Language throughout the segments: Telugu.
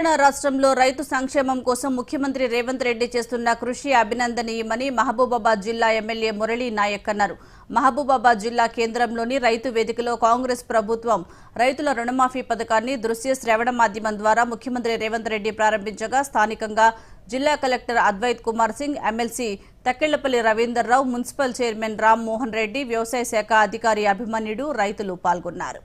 తెలంగాణ రాష్ట్రంలో రైతు సంక్షేమం కోసం ముఖ్యమంత్రి రేవంత్ రెడ్డి చేస్తున్న కృషి అభినందనీయమని మహబూబాబాద్ జిల్లా ఎమ్మెల్యే మురళీ నాయక్ అన్నారు. మహబూబాబాద్ జిల్లా కేంద్రంలోని రైతు వేదికలో కాంగ్రెస్ ప్రభుత్వం రైతుల రుణమాఫీ పథకాన్ని దృశ్య శ్రవణ మాధ్యమం ద్వారా ముఖ్యమంత్రి రేవంత్ రెడ్డి ప్రారంభించగా స్థానికంగా జిల్లా collector Advaith Kumar Singh MLC Takkellapalli Ravinder Rao municipal chairman Ram Mohan Reddy వ్యవసాయ శాఖ అధికారి అభిమన్యుడు రైతులు పాల్గొన్నారు.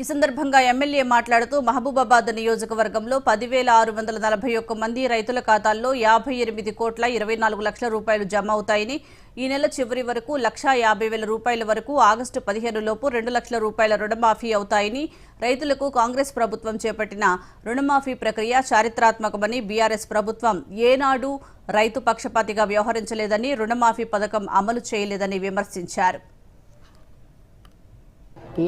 ఈ సందర్భంగా ఎమ్మెల్యే మాట్లాడుతూ మహబూబాబాద్ నియోజకవర్గంలో పదివేల ఆరు వందల నలభై ఒక్క మంది రైతుల ఖాతాల్లో యాభై ఎనిమిది కోట్ల ఇరవై నాలుగు లక్షల రూపాయలు జమ అవుతాయని ఈ నెల చివరి వరకు లక్షా యాభై వేల రూపాయల వరకు ఆగస్టు పదిహేను లోపు రెండు లక్షల రూపాయల రుణమాఫీ అవుతాయని రైతులకు కాంగ్రెస్ ప్రభుత్వం చేపట్టిన రుణమాఫీ ప్రక్రియ చారిత్రాత్మకమని బీఆర్ఎస్ ప్రభుత్వం ఏనాడు రైతు పక్షపాతిగా వ్యవహరించలేదని రుణమాఫీ పథకం అమలు చేయలేదని విమర్శించారు.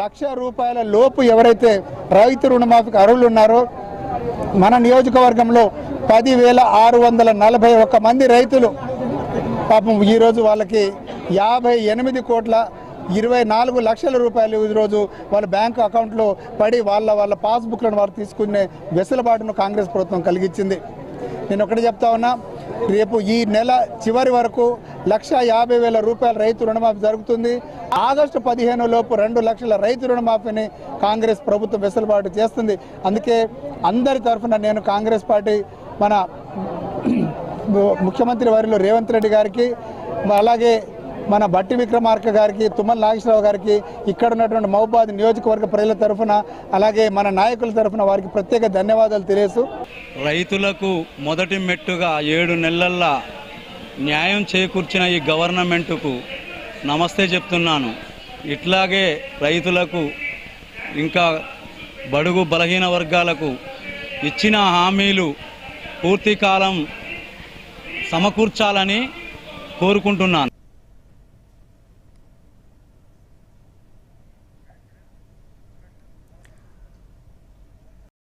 లక్ష రూపాయల లోపు ఎవరైతే రైతు రుణమాఫీకి అర్హులు ఉన్నారో మన నియోజకవర్గంలో పదివేల ఆరు వందల నలభై ఒక్క మంది రైతులు పాపం ఈరోజు వాళ్ళకి యాభై ఎనిమిది కోట్ల ఇరవై నాలుగు లక్షల రూపాయలు ఈరోజు వాళ్ళ బ్యాంకు అకౌంట్లో పడి వాళ్ళ వాళ్ళ పాస్బుక్లను వారు తీసుకునే వెసులుబాటును కాంగ్రెస్ ప్రభుత్వం కలిగించింది. నేను ఒకటి చెప్తా ఉన్నా రేపు ఈ నెల చివరి వరకు లక్ష యాభై వేల రూపాయల రైతు రుణమాఫీ జరుగుతుంది. ఆగస్టు పదిహేను లోపు రెండు లక్షల రైతు రుణమాఫీని కాంగ్రెస్ ప్రభుత్వం వెసులుబాటు చేస్తుంది. అందుకే అందరి తరఫున నేను కాంగ్రెస్ పార్టీ మన ముఖ్యమంత్రి వారిలో రేవంత్ రెడ్డి గారికి అలాగే మన బట్టి విక్రమార్క గారికి తుమ్మల నాగేశ్వరరావు గారికి ఇక్కడ ఉన్నటువంటి మహబాద్ నియోజకవర్గ ప్రజల తరఫున అలాగే మన నాయకుల తరఫున వారికి ప్రత్యేక ధన్యవాదాలు తెలియజేస్తూ రైతులకు మొదటి మెట్టుగా ఏడు నెలల్లో న్యాయం చేకూర్చిన ఈ గవర్నమెంట్కు నమస్తే చెప్తున్నాను. ఇట్లాగే రైతులకు ఇంకా బడుగు బలహీన వర్గాలకు ఇచ్చిన హామీలు పూర్తి కాలం సమకూర్చాలని కోరుకుంటున్నాను.